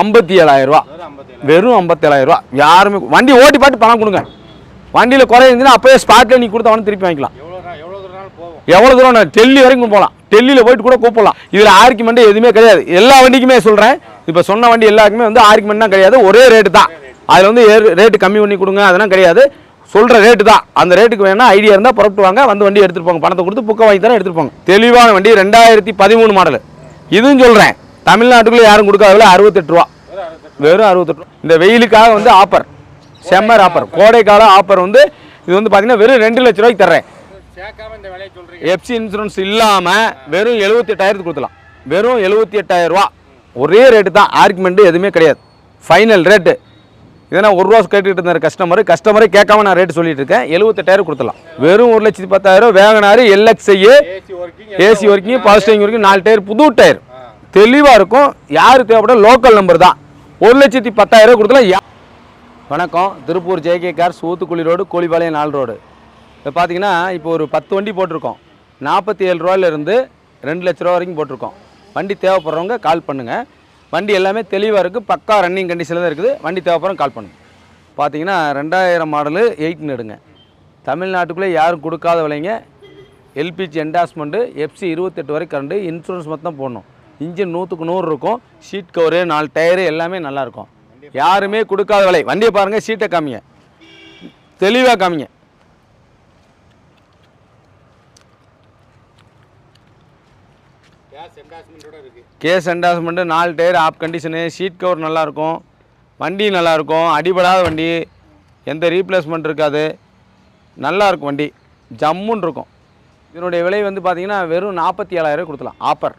ஐம்பத்தி ஏழாயிரம் ரூபா. வெறும் ஐம்பத்தி ஐம்பத்தேழாயிரம் ரூபா. யாருமே வண்டி ஓட்டி பாட்டு பணம் கொடுங்க. வண்டியில் குறை இருந்துச்சுன்னா அப்போயே ஸ்பாட்டில் நீ கொடுத்தவனு திருப்பி வாங்கிக்கலாம். எவ்வளோ தூரம் நான் டெல்லி வரைக்கும் போகலாம் டெல்லியில் போயிட்டு கூட கூப்பிடலாம். இதில் ஆர்குமெண்ட் எதுவுமே கிடையாது. எல்லா வண்டிக்குமே சொல்கிறேன் இப்போ சொன்ன வண்டி எல்லாருக்குமே வந்து ஆர்குமெண்ட் தான் கிடையாது. ஒரே ரேட்டு தான். அதில் வந்து ரேட்டு கம்மி பண்ணி கொடுங்க. அதெல்லாம் கிடையாது. சொல்கிற ரேட்டு தான். அந்த ரேட்டுக்கு வேணால் ஐடியா இருந்தால் புறப்பட்டு வாங்க. வந்து வண்டி எடுத்துகிட்டு போங்க. பணத்தை கொடுத்து புக்கை வாங்கி தரேன் எடுத்துகிட்டு போங்க. தெளிவான வண்டி ரெண்டாயிரத்தி பதிமூணு மாடல் இதுவும் சொல்கிறேன் தமிழ்நாட்டுக்குள்ளே யாரும் கொடுக்காத அறுபத்தெட்டு ரூபா. வெறும் அறுபத்தெட்டு ரூபா. இந்த வெயிலுக்காக வந்து ஆஃபர் செம்மர் ஆஃபர் கோடைக்கால ஆஃபர் வந்து இது வந்து பார்த்தீங்கன்னா வெறும் ரெண்டு லட்ச ரூபாய்க்கு தர்றேன். எஃப்சி இன்சூரன்ஸ் இல்லாமல் வெறும் எழுபத்தி எட்டாயிரத்துக்கு கொடுத்தலாம் வெறும் எழுபத்தி எட்டாயிரம் ரூபா. ஒரே ரேட்டு தான். ஆர்குமெண்ட்டு எதுவுமே கிடையாது. ஃபைனல் ரேட்டு இதனால் ஒரு ரூபா கேட்டுக்கிட்டு இருந்தார் கஸ்டமர் கஸ்டமரே கேட்காம நான் ரேட்டு சொல்லிட்டு இருக்கேன். எழுபத்தெட்டாயிரம் கொடுத்துலாம் வெறும் ஒரு லட்சத்தி பத்தாயிரம் வேகனாரு எல்எக்ஸ்ஐ ஏசி ஒர்க்கிங் வரைக்கும் பவர் ஸ்டேரிங் வரைக்கும் நாலு டயர் புது டயர் தெளிவாக இருக்கும். யார் தேவைப்பட லோக்கல் நம்பர் தான். ஒரு லட்சத்தி பத்தாயிரம் கொடுத்தலாம் யா வணக்கம். திருப்பூர் ஜேகே கார் சூத்துக்குழி ரோடு கோழிபாளையம் நாள் ரோடு இப்போ பார்த்தீங்கன்னா இப்போ ஒரு பத்து வண்டி போட்டிருக்கோம். நாற்பத்தி ஏழு ரூபாயிலிருந்து ரெண்டு லட்ச ரூபா வரைக்கும் போட்டிருக்கோம். வண்டி தேவைப்படுறவங்க கால் பண்ணுங்கள் வண்டி எல்லாமே தெளிவாக இருக்குது பக்கா ரன்னிங் கண்டிஷனில் தான் இருக்குது. வண்டி தேவைப்படுறவங்க கால் பண்ணுங்க. பார்த்தீங்கன்னா ரெண்டாயிரம் மாடலு எயிட்னு எடுங்க. தமிழ்நாட்டுக்குள்ளே யாரும் கொடுக்காத விலைங்க. எல்பிஜி என்டாஸ்மெண்ட்டு எஃப்சி இருபத்தெட்டு வரை கரண்டு இன்சூரன்ஸ் மொத்தம் போடணும். இன்ஜின் நூற்றுக்கு நூறு இருக்கும். ஷீட் கவரு நாலு டயரு எல்லாமே நல்லாயிருக்கும். யாருமே கொடுக்காத விலை. வண்டியை பாருங்கள் ஷீட்டை காமிங்க. தெளிவாக காமிங்க. கேஸ் என்டாஸ்மெண்ட்டு நாலு டயர் ஆப் கண்டிஷனு ஷீட் கவர் நல்லாயிருக்கும். வண்டி நல்லாயிருக்கும். அடிபடாத வண்டி. எந்த ரீப்ளேஸ்மெண்ட் இருக்காது. நல்லா இருக்கும் வண்டி. ஜம்முன்னு இருக்கும். இதனுடைய விலை வந்து பார்த்தீங்கன்னா வெறும் நாற்பத்தி ஏழாயிரம் கொடுத்துலாம் ஆஃபர்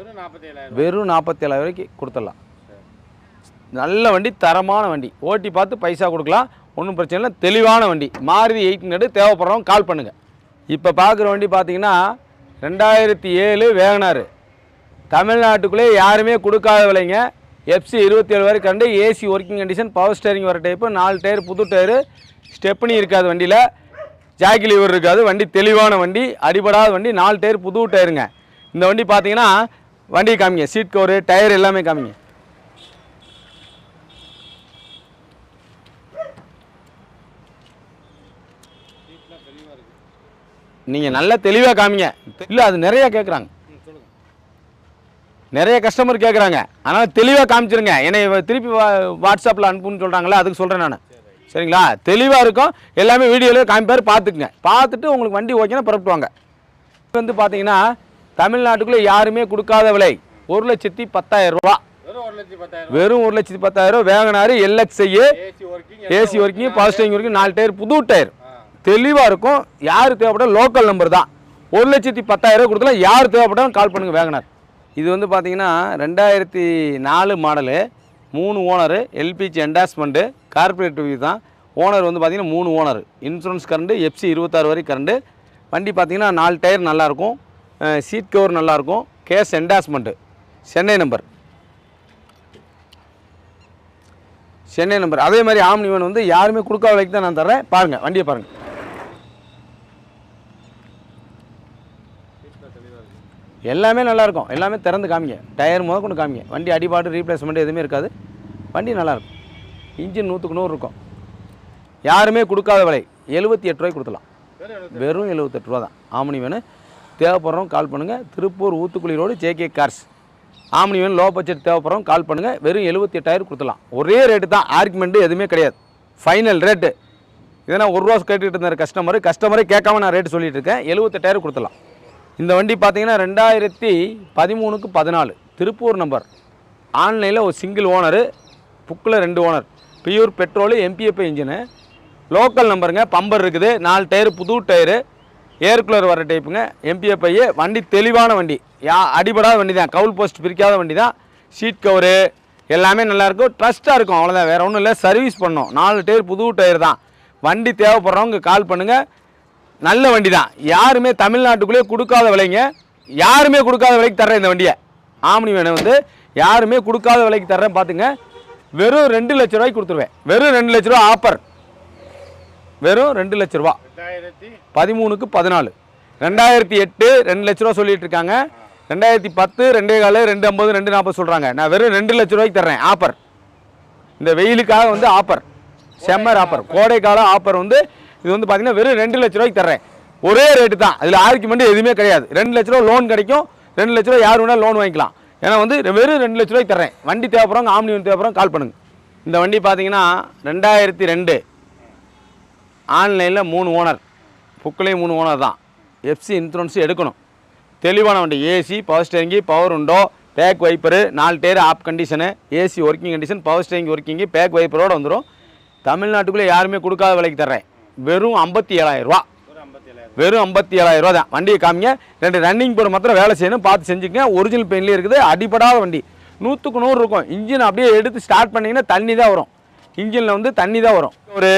வெறும் நாற்பத்தி ஏழாயிரம் வெறும் நாற்பத்தி ஏழாயிரம் ரூபாய்க்கு கொடுத்துடலாம். நல்ல வண்டி தரமான வண்டி. ஓட்டி பார்த்து பைசா கொடுக்கலாம். ஒன்றும் பிரச்சனை இல்லை. தெளிவான வண்டி. மாருதி எயிட் நடு தேவைப்படுறவங்க கால் பண்ணுங்கள் இப்போ பார்க்குற வண்டி பார்த்தீங்கன்னா ரெண்டாயிரத்தி ஏழு வேகனார் தமிழ்நாட்டுக்குள்ளே யாருமே கொடுக்காத விலைங்க. எஃப்சி இருபத்தி ஏழு வரை கண்டு AC working condition power steering வர டைப்பு நாலு டயர் புது டயரு ஸ்டெப்னி இருக்காது வண்டியில். ஜாக்கி லீவர் இருக்காது. வண்டி தெளிவான வண்டி அடிபடாத வண்டி நாலு டயர் புது டயருங்க இந்த வண்டி பார்த்தீங்கன்னா வண்டி காமிங்க சீட் கவரு டயர் எல்லாமே காமிங்க. நீங்கள் நல்லா தெளிவாக காமிங்க. இல்லை அது நிறையா கேட்குறாங்க நிறைய கஸ்டமர் கேட்குறாங்க அதனால் தெளிவாக காமிச்சிருங்க. என்னை திருப்பி வா வாட்ஸ்அப்பில் அனுப்புன்னு சொல்கிறாங்களே அதுக்கு சொல்கிறேன் நான். சரிங்களா? தெளிவாக இருக்கும். எல்லாமே வீடியோவில் காமிப்பார் பார்த்துக்குங்க. பார்த்துட்டு உங்களுக்கு வண்டி ஓகேன்னா புறப்பட்டு வந்து பார்த்தீங்கன்னா தமிழ்நாட்டுக்குள்ளே யாருமே கொடுக்காத விலை. ஒரு லட்சத்தி பத்தாயிரம் ரூபா. வெறும் ஒரு லட்சத்தி பத்தாயிரம் WagonR LXI AC working power steering வரைக்கும் நாலு டயர் புது டயர். தெளிவாக இருக்கும். யார் தேவைப்பட லோக்கல் நம்பர் தான். ஒரு லட்சத்தி பத்தாயிரம் கொடுத்தலாம் யார் தேவைப்பட்டாலும் கால் பண்ணுங்கள் வேகனார் இது வந்து பார்த்தீங்கன்னா ரெண்டாயிரத்தி நாலு மாடலு. மூணு ஓனரு எல்பிஜி என்டாஸ்மெண்ட்டு கார்பரேட்டிவ் தான். ஓனர் வந்து பார்த்தீங்கன்னா மூணு ஓனர். இன்சூரன்ஸ் கரண்டு எஃப்சி இருபத்தாறு வரை கரண்டு வண்டி பார்த்தீங்கன்னா நாலு டயர் நல்லாயிருக்கும் சீட் கவர் நல்லாயிருக்கும் gas endorsement Chennai number Chennai number அதே மாதிரி ஆம்னிவன் வந்து யாருமே கொடுக்காத விலைக்கு தான் நான் தர்றேன். பாருங்கள் வண்டியை பாருங்கள் எல்லாமே நல்லா இருக்கும் எல்லாமே திறந்து காமிங்க. டயர் முத கொண்டு காமிங்க. வண்டி அடிபாடு ரீப்ளேஸ்மெண்ட் எதுவுமே இருக்காது. வண்டி நல்லாயிருக்கும் இன்ஜின் நூற்றுக்கு நூறு இருக்கும். யாருமே கொடுக்காத விலை. எழுபத்தி எட்டு ரூபாய்க்கு கொடுத்துலாம் வெறும் எழுபத்தெட்டு ரூபா தான். ஆமணி வேணும் தேவைப்படுறோம் கால் பண்ணுங்கள் Tiruppur Oothukuli road JK cars Omni வேணும் லோ பட்ஜெட் தேவைப்படுறோம் கால் பண்ணுங்கள் வெறும் எழுபத்தி எட்டாயிரம் கொடுத்துலாம் ஒரே ரேட்டு தான். ஆர்குமெண்ட்டு எதுவுமே கிடையாது. ஃபைனல் ரேட்டு இதனால் ஒரு ரோஸ் கேட்டுக்கிட்டு இருந்தார் கஸ்டமர் கஸ்டமரே கேட்காம நான் ரேட்டு சொல்லிட்டு இருக்கேன். எழுபத்தெட்டாயிரம் கொடுத்துலாம் இந்த வண்டி பார்த்தீங்கன்னா ரெண்டாயிரத்தி பதிமூணுக்கு பதினாலு. திருப்பூர் நம்பர் ஆன்லைனில் ஒரு சிங்கிள் ஓனரு புக்கில் ரெண்டு owner pure petrol MPF engine local நம்பருங்க bumper இருக்குது. நாலு டயரு புது டயரு ஏர் கூலர் வர டைப்புங்க எம்பிஎஃப்ஐ வண்டி தெளிவான வண்டி. யா அடிபடாத வண்டி தான் கவுல் போஸ்ட் பிரிக்காத வண்டி தான் சீட் கவரு எல்லாமே நல்லாயிருக்கும் ட்ரஸ்ட்டாக இருக்கும் அவ்வளோதான் வேறு ஒன்றும் இல்லை. சர்வீஸ் பண்ணோம். நாலு டயர் புது டயர் தான். வண்டி தேவைப்படுறவங்க கால் பண்ணுங்கள் நல்ல வண்டி தான் யாருமே தமிழ்நாட்டுக்குள்ளேயே கொடுக்காத விலைங்க. யாருமே கொடுக்காத விலைக்கு தர்றேன் இந்த வண்டியை. ஆம்னி வேணும் வந்து யாருமே கொடுக்காத விலைக்கு தர்றேன் பார்த்துங்க வெறும் ரெண்டு லட்ச ரூபாய்க்கு கொடுத்துருவேன். வெறும் ரெண்டு லட்ச ரூபா ஆஃபர் வெறும் ரெண்டு லட்ச ரூபா. பதிமூணுக்கு பதினாலு. ரெண்டாயிரத்தி எட்டு ரெண்டு லட்ச ரூபா சொல்லிட்டு இருக்காங்க. ரெண்டாயிரத்தி பத்து ரெண்டே காலு ரெண்டு ஐம்பது ரெண்டு நாற்பது சொல்கிறாங்க நான் வெறும் ரெண்டு லட்ச ரூபாய்க்கு தர்றேன். ஆஃபர். இந்த வெயிலுக்காக வந்து ஆஃபர். Summer offer. கோடைக்கால ஆஃபர் வந்து இது வந்து பார்த்தீங்கன்னா வெறும் ரெண்டு லட்ச ரூபாய்க்கு தர்றேன். ஒரே ரேட்டு தான். அதில் ஆர்குமெண்ட் எதுவுமே கிடையாது. ரெண்டு லட்ச ரூபா லோன் கிடைக்கும். ரெண்டு லட்ச ரூபா யார் வேணாலும் லோன் வாங்கிக்கலாம். ஏன்னா வந்து வெறும் ரெண்டு லட்ச ரூபாய்க்கு தர்றேன். வண்டி தேவைப்படுறவங்க ஆம்னி வண்டி தேவைப்படுறவங்க கால் பண்ணுங்க. இந்த வண்டி பார்த்தீங்கன்னா ரெண்டாயிரத்தி ரெண்டு. ஆன்லைனில் மூணு ஓனர். புக்கிலையும் மூணு ஓனர் தான். எஃப்சி இன்சூரன்ஸ் எடுக்கணும். தெளிவான வண்டி. ஏசி பவர் ஸ்டேரிங்கி பவர் உண்டோ பேக் வைப்பரு நாலு tyre half condition AC working condition power steering working back வைப்பரோடு வந்துடும் தமிழ்நாட்டுக்குள்ளே யாருமே கொடுக்காத விலைக்கு தர்றேன். வெறும் ஐம்பத்தி ஏழாயிரரூவா வெறும் ஐம்பத்தி ஏழாயிரரூவா தான். வண்டியை காமிங்க. ரெண்டு ரன்னிங் போர்டு மாத்திரம் வேலை செய்யணும். பார்த்து செஞ்சுக்கங்க. ஒரிஜினல் பெயின்லேயே இருக்குது. அடிப்படாத வண்டி. நூற்றுக்கு நூறு இருக்கும். இன்ஜின் அப்படியே எடுத்து ஸ்டார்ட் பண்ணிங்கன்னா தண்ணி தான் வரும். இன்ஜினில் வந்து தண்ணி தான் வரும். ஒரு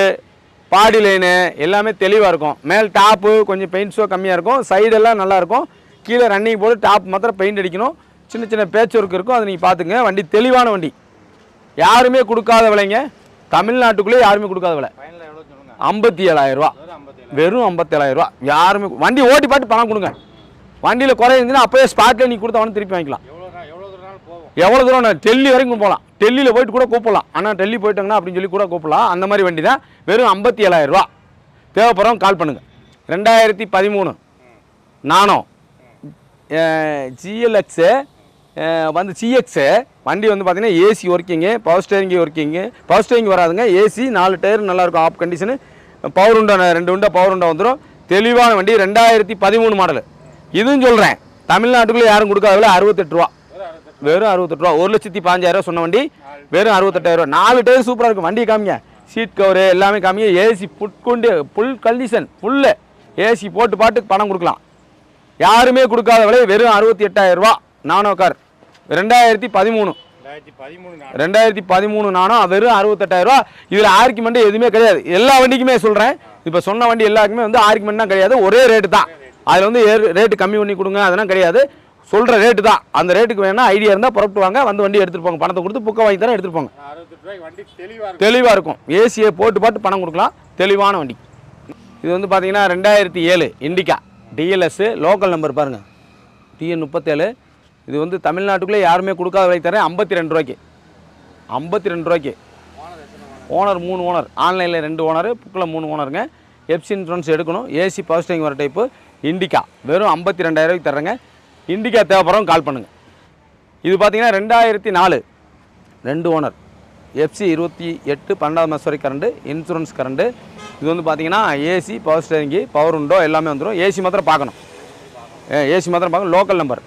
பாடி லைனு எல்லாமே தெளிவாக இருக்கும். மேல் டாப்பு கொஞ்சம் பெயிண்ட் ஷோ கம்மியாக இருக்கும். சைடெல்லாம் நல்லா இருக்கும். கீழே ரன்னிங் போட்டு டாப் மாத்திரம் பெயிண்ட் அடிக்கணும். சின்ன சின்ன பேட்ச் ஒர்க் இருக்கும். அதை நீங்கள் பார்த்துங்க வண்டி தெளிவான வண்டி. யாருமே கொடுக்காத விலைங்க. தமிழ்நாட்டுக்குள்ளே யாருமே கொடுக்காத விலை. ஐம்பத்தி ஏழாயிரம் ரூபா. வெறும் ஐம்பத்தி ஏழாயிரம் வெறும் ஐம்பத்தேழாயிரம் ரூபா. யாருமே வண்டி ஓட்டி பாட்டு பணம் கொடுங்க. வண்டியில் குறை இருந்துச்சுன்னா அப்போயே ஸ்பாட்டில் நீ கொடுத்தவனு திருப்பி வாங்கிக்கலாம். எவ்வளோ தூரம் டெல்லி வரைக்கும் போகலாம். டெல்லியில் போயிட்டு கூட கூப்பிடலாம். ஆனால் டெல்லி போயிட்டாங்கன்னா அப்படின்னு சொல்லி கூட கூப்பிடலாம். அந்த மாதிரி வண்டி தான் வெறும் ஐம்பத்தி ஏழாயிரரூவா தேவைப்படுறவங்க கால் பண்ணுங்கள் ரெண்டாயிரத்தி பதிமூணு. நானோ. ஜிஎல்எக்ஸு வந்து சிஎக்ஸு வண்டி வந்து பார்த்தீங்கன்னா AC working power steering working power steering வராதுங்க. ஏசி நாலு டயர் நல்லாயிருக்கும் ஆஃப் கண்டிஷனு பவர் உண்டா ரெண்டு உண்டா பவர் உண்டா வந்துடும் தெளிவான வண்டி ரெண்டாயிரத்தி பதிமூணு மாடலு இதுவும் சொல்கிறேன் தமிழ்நாட்டுக்குள்ளே யாரும் கொடுக்காதவில்ல அறுபத்தெட்டு ரூபா. வெறும் அறுபத்தெட்டு ரூபா ஒரு லட்சத்தி பாஞ்சாயிரம் சொன்ன வண்டி வெறும் அறுபத்தெட்டாயிரம் ரூபா. நாலு டயர் சூப்பராக இருக்கும் வண்டி காமிங்க. சீட் கவரு எல்லாமே காமிங்க. ஏசி புட்கொண்டு ஃபுல் கண்டிஷன் ஃபுல்லு ஏசி போட்டு பாட்டு பணம் கொடுக்கலாம். யாருமே கொடுக்காத விலை வெறும் அறுபத்தி எட்டாயிரம் ரூபா. Nano car. ரெண்டாயிரத்தி பதிமூணு. ரெண்டாயிரத்தி பதிமூணு நானோ வெறும் அறுபத்தெட்டாயிரம் ரூபா. இதில் ஆர்குமெண்ட் எதுவுமே கிடையாது. எல்லா வண்டிக்குமே சொல்கிறேன் இப்போ சொன்ன வண்டி எல்லாருக்குமே வந்து ஆர்குமெண்ட் தான் கிடையாது. ஒரே ரேட்டு தான். அதில் வந்து ரேட்டு கம்மி பண்ணி கொடுங்க. அதெல்லாம் கிடையாது. சொல்கிற ரேட்டு தான். அந்த ரேட்டுக்கு வேணால் ஐடியா இருந்தால் புறப்பட்டு வாங்க. வந்து வண்டி எடுத்துகிட்டு போங்க. பணத்தை கொடுத்து புக்கை வாங்கி தரேன் எடுத்துகிட்டு போங்க. தெளிவாக இருக்கும். ஏசியை போட்டு பாட்டு பணம் கொடுக்கலாம். தெளிவான வண்டி. இது வந்து பார்த்தீங்கன்னா ரெண்டாயிரத்தி ஏழு இண்டிகா. டிஎல்எஸ் லோக்கல் நம்பர் பாருங்கள் டிஎன் முப்பத்தேழு. இது வந்து தமிழ்நாட்டுக்குள்ளே யாருமே கொடுக்காத விலை தரேன். ஐம்பத்தி ரெண்டு ரூபாய்க்கு. ஐம்பத்தி ரெண்டு ரூபாய்க்கு. ஓனர் மூணு ஓனர் ஆன்லைனில் ரெண்டு ஓனர் புக்கில் மூணு ஓனருங்க எப்சி இன்சூரன்ஸ் எடுக்கணும். ஏசி பவர் ஸ்டேரிங் வர டைப்பு இண்டிகா. வெறும் ஐம்பத்தி ரெண்டாயிரூவாய்க்கு தர்றேங்க. இண்டிகா தேவைப்படுறவங்க கால் பண்ணுங்கள் இது பார்த்தீங்கன்னா ரெண்டாயிரத்தி நாலு ரெண்டு ஓனர். எஃப்சி இருபத்தி எட்டு பன்னெண்டாவது மாதம் வரை கரண்டு இன்சூரன்ஸ் கரண்டு இது வந்து பார்த்தீங்கன்னா ஏசி பவர் ஸ்டேரிங்கு பவர் உண்டோ எல்லாமே வந்துடும் ஏசி மாத்திரம் பார்க்கணும். ஏசி மாத்திரம் பார்க்கணும். லோக்கல் நம்பர்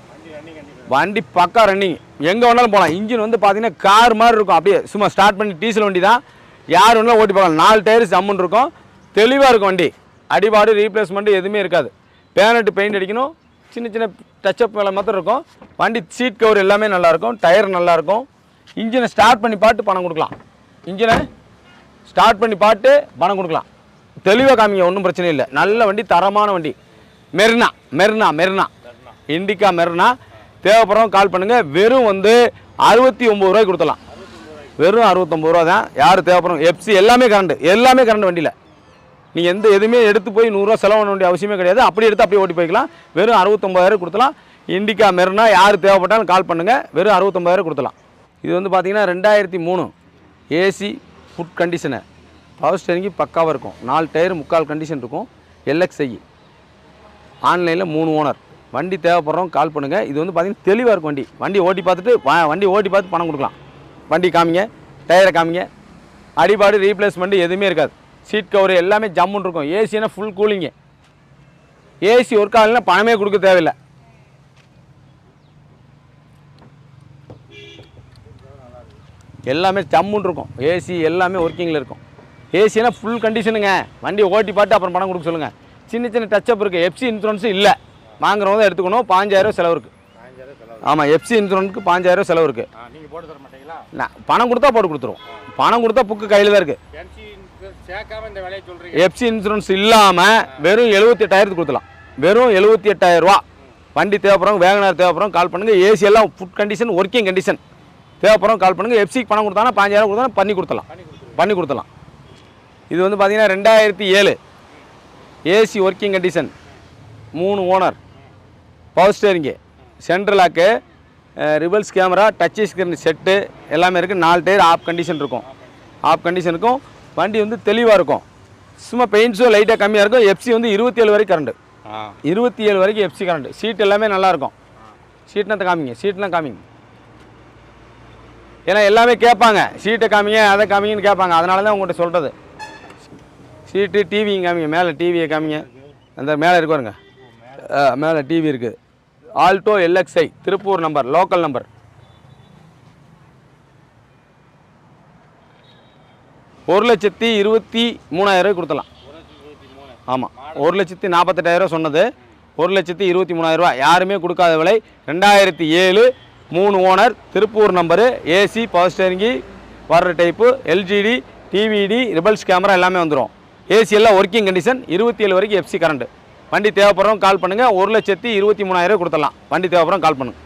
வண்டி பக்கா ரன்னிங் எங்கே வேணாலும் போகலாம் இன்ஜின் வந்து பார்த்தீங்கன்னா கார் மாதிரி இருக்கும். அப்படியே சும்மா ஸ்டார்ட் பண்ணி டீசல் வண்டி தான். யார் வேணாலும் ஓட்டி போகலாம் நாலு டயர் ஜம்முன்னு இருக்கும். தெளிவாக இருக்கும் வண்டி. அடிபாடு ரீப்ளேஸ்மெண்ட்டு எதுவுமே இருக்காது. பேனட்டு பெயிண்ட் அடிக்கணும். சின்ன சின்ன டச்சப் வேலை மாத்திரம் இருக்கும். வண்டி சீட் கவர் எல்லாமே நல்லாயிருக்கும். டயர் நல்லாயிருக்கும். இன்ஜினை ஸ்டார்ட் பண்ணி பாட்டு பணம் கொடுக்கலாம். இன்ஜினை ஸ்டார்ட் பண்ணி பாட்டு பணம் கொடுக்கலாம். தெளிவாக காமிங்க ஒன்றும் பிரச்சனை இல்லை. நல்ல வண்டி தரமான வண்டி. மெரினா மெர்னா மெரினா. இண்டிகா மெர்னா. தேவைப்படுறவங்க கால் பண்ணுங்கள் வெறும் வந்து அறுபத்தி ஒம்பது ரூபாய்க்கு கொடுத்தலாம் வெறும் அறுபத்தொம்பது ரூபா தான். யார் தேவைப்படும் எஃப்சி எல்லாமே கரண்ட் எல்லாமே கரண்ட் வண்டியில். நீங்கள் எந்த எதுவுமே எடுத்து போய் நூறுரூவா செலவு பண்ண வேண்டிய அவசியமே கிடையாது. அப்படி எடுத்து அப்படியே ஓட்டி போய்க்கலாம். வெறும் அறுபத்தொம்பதாயிரம் கொடுத்தலாம். இண்டிகா மெரினா யார் தேவைப்பட்டாலும் கால் பண்ணுங்கள் வெறும் அறுபத்தொம்பதாயிரம் கொடுத்தலாம். இது வந்து பார்த்தீங்கன்னா ரெண்டாயிரத்தி மூணு ஏசி ஃபுட் கண்டிஷனர் பவர் ஸ்டேரிங்கி பக்காவாக இருக்கும். நாலு டயர் முக்கால் கண்டிஷன் இருக்கும். எல்எக்ஸ்ஐ ஆன்லைனில் மூணு ஓனர் வண்டி தேவைப்படுறோம் கால் பண்ணுங்கள் இது வந்து பார்த்திங்கன்னா தெளிவாக இருக்கும் வண்டி. வண்டி ஓட்டி பார்த்துட்டு வண்டி ஓட்டி பார்த்து பணம் கொடுக்கலாம். வண்டி காமிங்க. டயரை காமிங்க. அடிபாடு ரீப்ளேஸ்மெண்ட் எதுவுமே இருக்காது. சீட் கவர் எல்லாமே ஜம்முன்னு இருக்கும் ஏசினா ஃபுல் கூலிங்கு ஏசி ஒர்க் ஆகலைன்னா பணமே கொடுக்க தேவையில்லை. எல்லாமே ஜம்முன்னு இருக்கும் ஏசி எல்லாமே ஒர்க்கிங்கில் இருக்கும். ஏசினா ஃபுல் கண்டிஷனுங்க வண்டி ஓட்டி பார்த்து அப்புறம் பணம் கொடுக்க சொல்லுங்கள் சின்ன சின்ன டச்சப் இருக்குது எஃப்சி இன்சூரன்ஸும் இல்லை. வாங்குறவங்க தான் எடுத்துக்கணும். பாஞ்சாயிரம் செலவு இருக்குது ஆமாம் எஃப்சி இன்சூரன்ஸுக்கு பாஞ்சாயிரம் செலவு இருக்குது போட்டு நான் பணம் கொடுத்தா போட்டு கொடுத்துருவோம். பணம் கொடுத்தா புக்கு கையில் தான் இருக்குது எஃப்சி இன்சூரன்ஸ் இல்லாமல் வெறும் எழுபத்தி எட்டாயிரத்துக்கு கொடுத்தலாம் வெறும் எழுபத்தி எட்டாயிரம் ரூபா. வண்டி தேவைப்படுறவங்க வேகனார் தேவைப்படுறவங்க கால் பண்ணுங்கள் ஏசி எல்லாம் ஃபுட் கண்டிஷன் ஒர்க்கிங் கண்டிஷன் தேவைப்படுறவங்க கால் பண்ணுங்கள் எஃப்சிக்கு பணம் கொடுத்தாங்கன்னா பாஞ்சாயிரம் கொடுத்தா பண்ணி கொடுத்தலாம் பண்ணி கொடுத்தலாம் இது வந்து பார்த்தீங்கன்னா ரெண்டாயிரத்தி ஏழு. ஏசி ஒர்க்கிங் கண்டிஷன் மூணு owner power steering central lock reverse camera touch screen set எல்லாமே இருக்குது நாலு டயர் ஆஃப் கண்டிஷன் இருக்கும். ஆஃப் கண்டிஷன் இருக்கும் வண்டி வந்து தெளிவாக இருக்கும். சும்மா பெயிண்ட்ஸும் லைட்டாக கம்மியாக இருக்கும். எஃப்சி வந்து இருபத்தி ஏழு வரைக்கும் கரண்ட் இருபத்தி ஏழு வரைக்கும் எஃப்சி கரண்ட் சீட் எல்லாமே நல்லா இருக்கும். சீட்னத்தை காமிங்க. சீட்லாம் காமிங்க. ஏன்னா எல்லாமே கேட்பாங்க. சீட்டை காமிங்க அதை காமிங்கன்னு கேட்பாங்க. அதனால தான் உங்கள்கிட்ட சொல்கிறது சீட்டு டிவியும் காமிங்க. மேலே டிவியை காமிங்க. அந்த மேலே இருக்கு பாருங்க. ஆ, மேலே டிவி இருக்குது Alto LXI Tiruppur number local number ஒரு லட்சத்தி இருபத்தி மூணாயிரம் கொடுத்தலாம் ஆமாம் ஒரு லட்சத்தி நாற்பத்தெட்டாயிரம் சொன்னது. ஒரு லட்சத்தி இருபத்தி மூணாயிரரூவா யாருமே கொடுக்காத விலை. ரெண்டாயிரத்தி ஏழு மூணு owner Tiruppur number AC power ஸ்டேரிங்கி வர்ற type LCD DVD reverse camera எல்லாமே வந்துடும் ஏசி எல்லாம் ஒர்க்கிங் கண்டிஷன் இருபத்தி ஏழு வரைக்கும் எஃப்சி கரண்ட் வண்டி தேவைப்படுறவங்க கால் பண்ணுங்கள் ஒரு லட்சத்தி இருபத்தி மூணாயிரம் கொடுத்துடலாம். வண்டி தேவைப்படுறவங்க கால் பண்ணுங்கள்